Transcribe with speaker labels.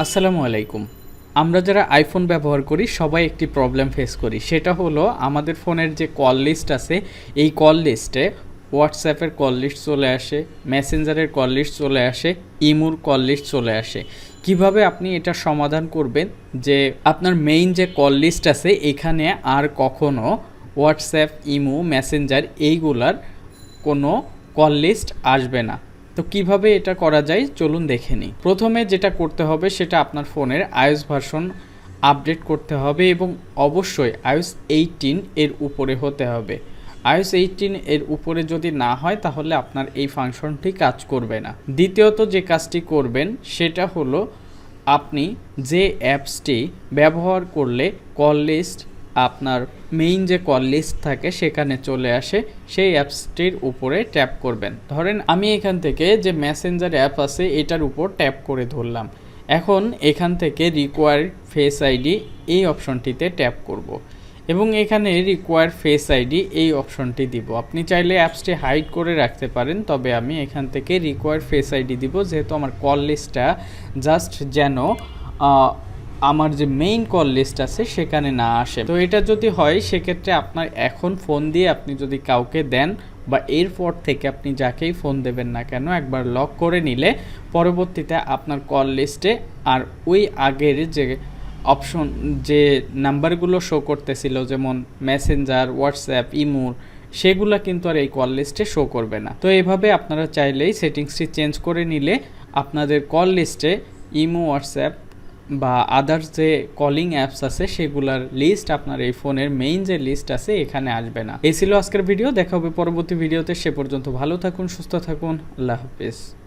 Speaker 1: আসসালামু আলাইকুম। আমরা যারা আইফোন ব্যবহার করি, সবাই একটি প্রবলেম ফেস করি। সেটা হলো, আমাদের ফোনের যে কল লিস্ট আছে, এই কল লিস্টে হোয়াটসঅ্যাপের কল লিস্ট চলে আসে মেসেঞ্জারের কল লিস্ট চলে আসে ইমুর কল লিস্ট চলে আসে। কীভাবে আপনি এটা সমাধান করবেন? যে আপনার মেইন যে কল লিস্ট আছে, এখানে আর কখনো হোয়াটসঅ্যাপ ইমু মেসেঞ্জার এইগুলার কোনো কল লিস্ট আসবে না। তো কীভাবে এটা করা যায় চলুন দেখে নিই। প্রথমে যেটা করতে হবে সেটা আপনার ফোনের আইওস ভার্সন আপডেট করতে হবে এবং অবশ্যই আইওস এইটিন এর উপরে হতে হবে। আইওস এইটিন এর উপরে যদি না হয় তাহলে আপনার এই ফাংশনটি কাজ করবে না। দ্বিতীয়ত যে কাজটি করবেন সেটা হলো আপনি যে অ্যাপসটি ব্যবহার করলে কল লিস্ট আপনার মেইন যে কল লিস্ট থাকে সেখানে চলে আসে, সেই অ্যাপসটির উপরে ট্যাপ করবেন। ধরেন আমি এখান থেকে যে মেসেঞ্জার অ্যাপ আছে, এটার উপর ট্যাপ করে ধরলাম। এখন এখান থেকে রিকোয়ার ফেস আইডি এই অপশনটিতে ট্যাপ করব। এবং এখানে রিকোয়ার ফেস আইডি এই অপশনটি দিব। আপনি চাইলে অ্যাপসটি হাইড করে রাখতে পারেন, তবে আমি এখান থেকে রিকোয়ার ফেস আইডি দিব, যেহেতু আমার কল লিস্টটা জাস্ট যেন আমার যে মেইন কল লিস্ট আছে সেখানে না আসে। তো এটা যদি হয়, সেক্ষেত্রে আপনার এখন ফোন দিয়ে আপনি যদি কাউকে দেন বা এরপর থেকে আপনি যাকেই ফোন দেবেন না কেন, একবার লক করে নিলে পরবর্তীতে আপনার কল লিস্টে আর ওই আগের যে অপশন যে নাম্বারগুলো শো করতেছিল, যেমন মেসেঞ্জার হোয়াটসঅ্যাপ ইমুর সেগুলো কিন্তু আর এই কল লিস্টে শো করবে না। তো এইভাবে আপনারা চাইলেই সেটিংসটি চেঞ্জ করে নিলে আপনাদের কল লিস্টে ইমো হোয়াটসঅ্যাপ বা আদার্স যে কলিং অ্যাপস আছে, সেগুলার লিস্ট আপনার এই ফোনের মেইন যে লিস্ট আছে, এখানে আসবে না। এই ছিল আজকের ভিডিও দেখা হবে পরবর্তী ভিডিওতে সে পর্যন্ত ভালো থাকুন, সুস্থ থাকুন। আল্লাহ হাফিজ।